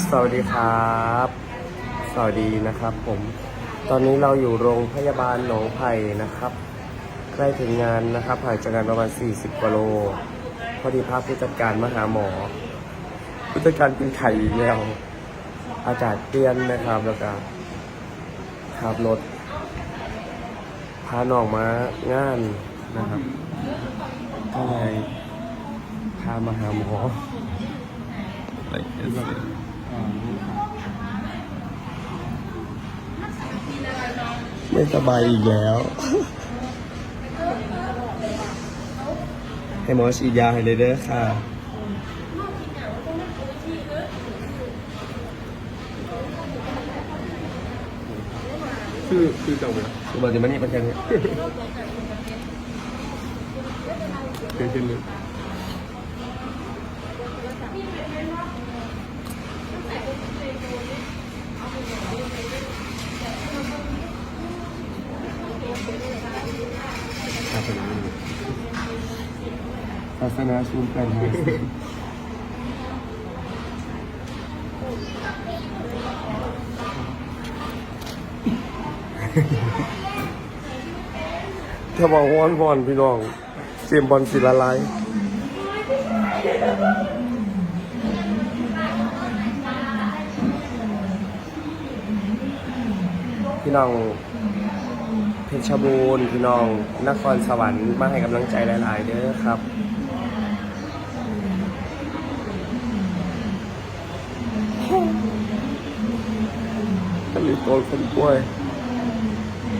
สวัสดีครับ สวัสดีนะครับผม ตอนนี้เราอยู่โรงพยาบาลหนองไผ่นะครับ ใกล้ถึงงานนะครับห่างจากงานประมาณ 40กิโล พอดีพาผู้จัดการมาหาหมอ ผู้จัดการเป็นไข่อีกแล้ว อากาศเปลี่ยนนะครับแล้วก็ขับรถพาน้องมางานนะครับก็เลยพามาหาหมอ like this ไม่สบายอีกแล้ว ให้หมอฉีดยาให้เลยเด้อค่ะ คือคือเจ้าไหมอุบัติเหตุมันนี่เป็นยังไงเป็นเช่นนี้ศา สนาศาสนาชูนเป็นไงถ้าบอกวอนวอนพี่น้องเสียมบอลสิละลาย พี่น้องเพชรบูรณ์พี่น้องนครสวรรค์มาให้กำลังใจหลาย ๆเด้อครับถ้ามีตัวคนป่วย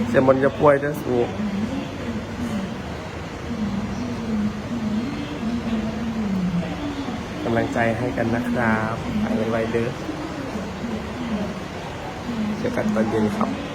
เสียมันจะป่วยเด้อสูกำลังใจให้กันนะครับไปไวๆเด้อเจอกันตอนเย็นครับ